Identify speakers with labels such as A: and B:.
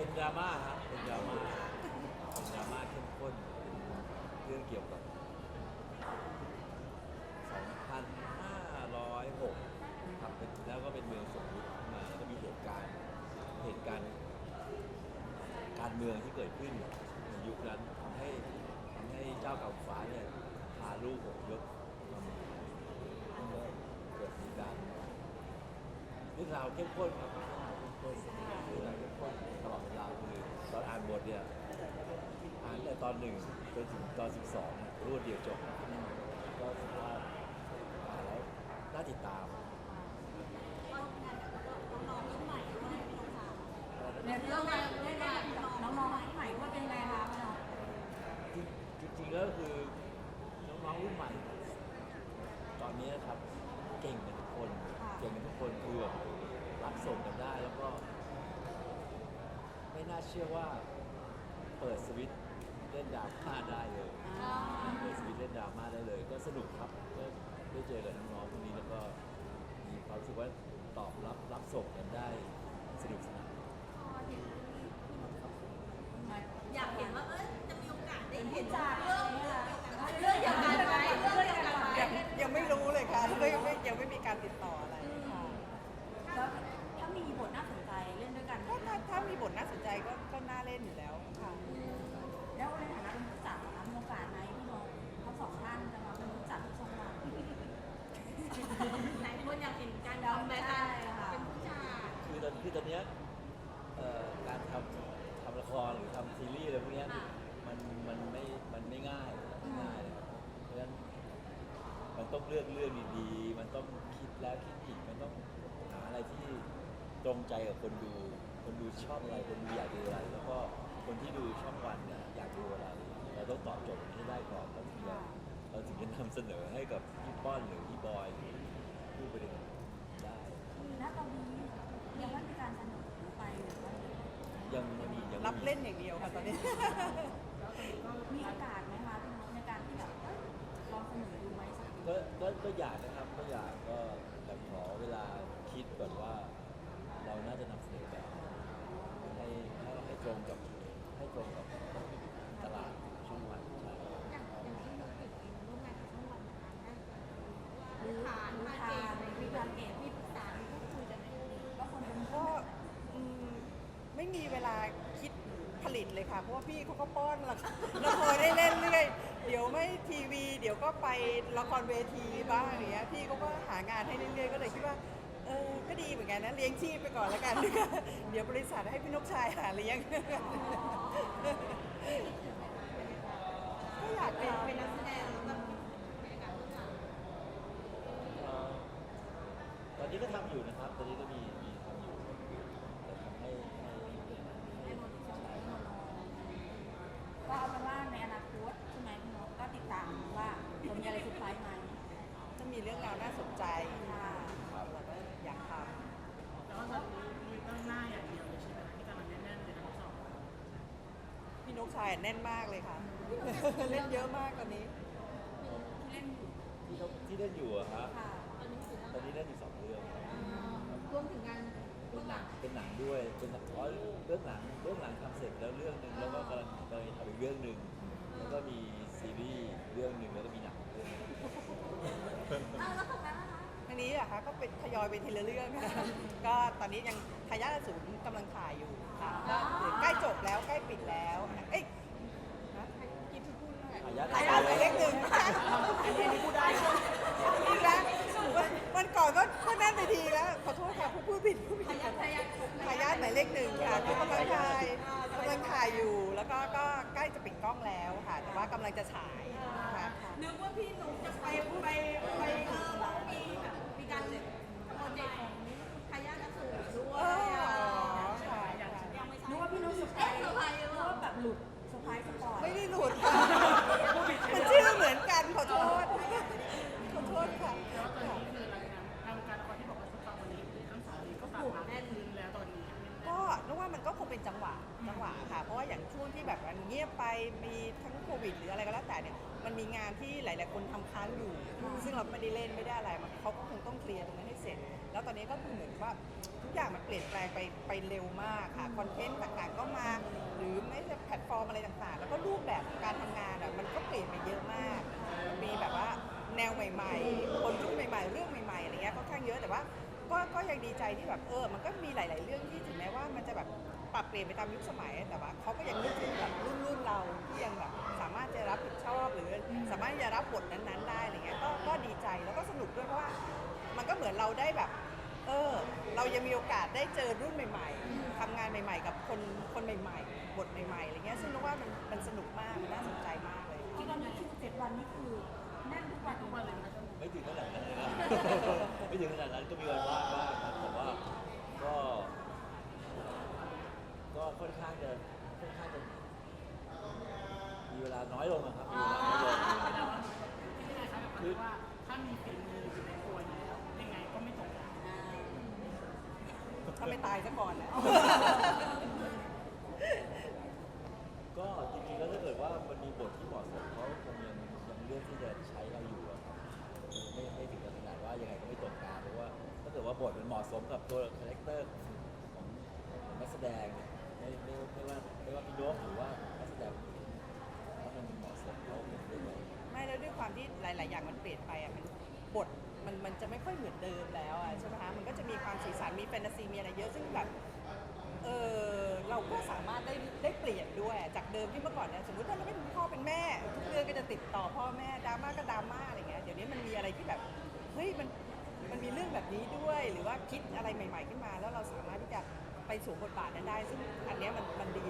A: เป็นดราม่าครับเป็นดราม่าเป็นดราม่าเข้มข้นเป็นเรื่องเกี่ยวกับ 2,506ครับเป็นแล้วก็เป็นเมืองสมมุติขึ้นมาแล้วก็มีเหตุการณ์เหตุการณ์การเมืองที่เกิดขึ้นในยุคนั้นทำให้ทำให้เจ้าเก่าฟ้าเนี่ยพาลูกของยศมาเมืองไทยแล้วก็เกิดมีการเรื่องราวเข้มข้นครับเรื่องราวเข้มข้น เรื่องราวเข้มข้นตลอดเวลาคือตอนอ่านบทเนี่ยอ่านแต่ตอนหนึ่งจนถึงตอนสิบสองรวดเดียวจบก็ถือว่าอ่านแล้วน่าติดตาม
B: ในเรื่องการเล่นกับน้องๆใหม่ว่าเป็นไงคะพี่น้อง
A: จริงจริงๆแล้วก็คือน้องๆรุ่นใหม่ ตอนนี้นะครับเก่งกันทุกคนเก่งกันทุกคนคือแบบรับส่งกันได้แล้วก็ ไม่น่าเชื่อว่าเปิดสวิตช์เล่นดราม่าได้เลย เปิดสวิตช์เล่นดราม่าได้เลย ก็สนุกครับก็ได้เจอกับน้องๆพวกนี้แล้วก็มีความรู้สึกว่าตอบรับรับส่งกันได้สนุกสนาน
C: อยากเห็นว่าเอ้ยจะมีโอกาสได้
B: เป็น
C: เห็
B: ผู้
C: น
B: จัด
C: เรื่อง
B: เรื่องเดียวกันไหมเรื่องเดียวกันไหม
D: ยังยังไม่รู้เลยค่ะไม่ไม่ยังไม่มีการติดต่ออะไรค่ะ
B: แล้วถ้ามีบทน่าสนใจเล่นด้วยกัน
D: ก็ถ้าถ้ามีบทน่าสนใจก็ก็น่าเล่นอยู่แล้วค่ะ
B: แล้วในฐานะเป็นผู้จัดนะคะมีโอกาสไหมพี่น้องทั้งสองท่านจะมาเป็นผู้จัดที่ช่องวัน
C: หลายคนอยากเห็นการทำแบบเป็นผู้จัด
A: คือ ตอนคือตอนเนี้ยเอ่อการทำทำละครหรือทำซีรีส์อะไรพวกเนี้ยมันมันไม่มันไม่ง่ายไม่ง่ายเลยครับเพราะฉะนั้นมันต้องเลือกเรื่องดีๆ มันต้องคิดแล้วคิดอีกมันต้องหาอะไรที่ตรงใจกับคนดู คนดูชอบอะไรคนดูอยากดูอะไร แล้วก็คนที่ดูช่องวันเนี่ยอยากดูอะไรเราต้องตอบโจทย์ให้ได้ก่อนเราถึงจะเราถึงจะนำเสนอให้กับพี่ป้อนหรือพี่บอยหรือผู้บริหารได้
B: ณตอนนี้ยังไม่มีการเสนอไปหรือว่า
A: ยังไม่มียังไม่มี
D: รับเล่นอย่างเดียวค่ะตอนนี้
B: มีโอกาสไหมคะพี่น้องในการที่แบบเอ้ยลองเสนอดูไหมสักที
A: ก็ก็ก็อยากนะครับก็อยากก็แต่ขอเวลาคิดก่อนว่าเราน่าจะนำเสนอแบบให้ให้ให้ตรงกับให้ตรงกับตลาดช่องวันใช่
C: อย่างอย่างที่น้องเอกเองร่วมงานกับช่องวันนะคะได้
B: รู้
C: ผ่าน
B: รู้
C: มา
B: ทา
C: เก่ง
B: งมีทางเกต
C: มีปรึกษามีพูดคุยกันไหม
B: ก็คนเป็น
D: ก็อืมไม่มีเวลาคิดผ ลิตเลยค่ะ เพราะว่าพี่เขาก็ป้อนละละครได้เล่นเรื่อยเดี๋ยวไม่ทีวี เดี๋ยวก็ไปละครเวทีบ้างอย่างเงี้ยพี่เขาก็หางานให้เรื่อยๆก็เลยคิดว่าเออก็ดีเหมือนกันนะเลี้ยงชีพไปก่อนแล้วกัน เดี๋ยวบริษัทให้พี่นกชายหาเลี้ยงก็อยาก
C: เป็น
D: ทำ
C: เป็นนักแสดงแล้วแบบบรรยากาศเบื้องหลัง
A: เอ่อตอนนี้ก็ทำอยู่นะครับ ตอนนี้ก็มีมีทำอยู่แต่ทำให้ให้ให้ใช่ครับ
B: ก็เอาเป็นว่าในอนาคตใช่ไหมพี่น้องก็ติดตามว่าจะมีอะไรเซอร์ไพรส์ไหม
D: ถ้ามีเรื่องราวน่าสนใจ
B: ค่ะ
D: เราก็อยากท
E: แล้วก็ตอนนี้มีตั้งหน้าอย่างเดียวเลยใช่ไหมคะที่กำลังแน่นๆเลยทั้งสองำ
D: พี่นกชายแน่นมากเลยค่ะ เล่นเยอะมากตอนนี้
B: ที่เล่นอยู่
A: ที่เขาที่เล่นอยู่อะครับ
B: ค่ะ
C: ตอนนี้ถือว่า
A: ตอนนี้เล่นอยู่สองเรื่องครับ
C: รวมถึงงาน
A: เป็นหนังเป็นหนังด้วยเป็นหนังอ๋อเรื่องหนังเรื่องหนังทำเสร็จแล้วเรื่องหนึ่งแล้วก็กำลังกำลังทำอีกเรื่องหนึ่งแล้วก็มีซีรีส์เรื่องหนึ่งแล้วก็มีหนังเรื่องหนึ่ง
C: อ้าวแล้วของนั้น นี้
D: อะคะก็เป็นทยอยไปทีละเรื่องค่ะก็ตอนนี้ยังทายาทอสูรกำลังถ่ายอยู่ค่ะก็ใกล้จบแล้วใกล้ปิดแล้วเอ้ยนะกินที่พูดว่า
A: อายัด
D: ทายาทหมายเลขหนึ่งอันนี้พูดได้อีกแล้ววันก่อนก็ก็นั่นไปทีแล้วขอโทษค่ะผู้พูดผิดผู้ผิด
C: ทายาท
D: หมายเลขหนึ่งค่ะก็กำลังถ่ายกำลังถ่ายอยู่ แล้วก็ก็ใกล้จะปิดกล้องแล้วค่ะ แต่ว่ากำลังจะฉายค่ะ
C: นึกว่าพี่หนุ่มจะไปไปไปเออเรามีแบบมีการ โปรเจกของทายาทอสูรด้ว
D: ย
B: นึกว่าพี่น้องเซอร์ไพรส์
C: เซอร์ไพรส์หรือเปล่า
B: ว่าแบบหลุดเซอร์ไพรส์สปอร์ต
D: ไม่ได้หลุดค่ะมันชื่อเหมือนกันขอโทษขอโทษค่ะ
E: แล้วตอนนี้คือรายงานทางการละครที่บอกว่าสตาร์วันนี้ทั้งสองนี้ก็กลับมาแน่นคืนแล้วตอนนี้
D: ก็นึกว่ามันก็คงเป็นจังหวะจังหวะค่ะ เพราะว่าอย่างช่วงที่แบบมันเงียบไปมีทั้งโควิดหรืออะไรก็แล้วแต่เนี่ยมันมีงานที่หลาย ๆ คนทำค้างอยู่ ซึ่งเราไม่ได้เล่นไม่ได้อะไรมันเขาก็คงต้องเคลียร์ตรงนั้นให้เสร็จ แล้วตอนนี้ก็คือเหมือนว่าทุกอย่างมันเปลี่ยนแปลงไปไปเร็วมากค่ะคอนเทนต์ต่างๆก็มา หรือไม่ใช่แพลตฟอร์มอะไรต่างๆ แล้วก็รูปแบบการทำงานอะมันก็เปลี่ยนไปเยอะมาก มีแบบว่าแนวใหม่ ๆ คนรุ่นใหม่ ๆ เรื่องใหม่ๆอะไรเงี้ยค่อนข้างเยอะแต่ว่าก็ก็ยังดีใจที่แบบเออ มันก็มีหลาย ๆ เรื่องที่ถึงแม้ว่ามันจะแบบปรับเปลี่ยนไปตามยุคสมัย แต่ว่าเขาก็ยังนึกถึงแบบรุ่นรุ่นเราที่ยังแบบสามารถจะรับผิดชอบหรือ สามารถจะรับบทนั้น ๆ ได้อะไรเงี้ยก็ก็ดีใจแล้วก็สนุกด้วยเพราะว่า มันก็เหมือนเราได้แบบ ออ เรายังมีโอกาสได้เจอรุ่นใหม่ ๆทำงานใหม่ ๆ กับคนคนใหม่ ๆ บทใหม่ๆอะไรเงี้ยซึ่งนึกว่ามันมันสนุกมากมันน่าสนใจมากเลย
B: ที่ตอนนี้คิวเจ็ดวันนี่คือแน่นทุกวัน
E: ทุกวันเลยนะคะ
A: ไม่ถึงขนาดนั้นเลยนะ ไม่ถึงขนาดนั้นก็มีวันว่างบ้างครับแต่ว่าก็ ก็ค่อนข้างจะค่อนข้างจะมีเวลาน้อยลงอะครับมีเวลาน้อยลง
E: แต่ว่าที่ไหนคะแบบว่าถ้ามีฝีมืออยู่ใน
D: ถ้าไม่ตายซะก่อนนะ
A: ก็จริงๆแล้วถ้าเกิดว่ามันมีบทที่เหมาะสมเขาคงยังยังเลือกที่จะใช้เราอยู่อะครับไม่ไม่ถึงกับขนาดว่ายังไงก็ไม่ตกงานเพราะว่าถ้าเกิดว่าบทมันเหมาะสมกับตัวคาแรคเตอร์ของของนักแสดงเนี่ยไม่ไม่ไม่ว่าไม่ว่าพี่นกหรือว่านักแสดงอื่นถ้ามันเหมาะสมเขาคงเลือกเลย
D: ไม่แล้วด้วยความที่หลาย ๆ อย่างมันเปลี่ยนไปอะมันบท มันจะไม่ค่อยเหมือนเดิมแล้วอะใช่ไหมคะมันก็จะมีความสีสันมีแฟนตาซีมีอะไรเยอะซึ่งแบบเออเราก็สามารถได้ได้เปลี่ยนด้วยจากเดิมที่เมื่อก่อนเนี่ยสมมติว่าเราไม่เป็นพ่อเป็นแม่ ทุกเรื่องก็จะติดต่อพ่อแม่ดราม่าก็ดราม่าอะไรเงี้ยเดี๋ยวนี้มันมีอะไรที่แบบเฮ้ยมันมันมีเรื่องแบบนี้ด้วย หรือว่าคิดอะไรใหม่ ๆ ขึ้นมา แล้วเราสามารถที่จะไปสวมบทบาทนั้นได้ ซึ่งอันเนี้ยมันมันดี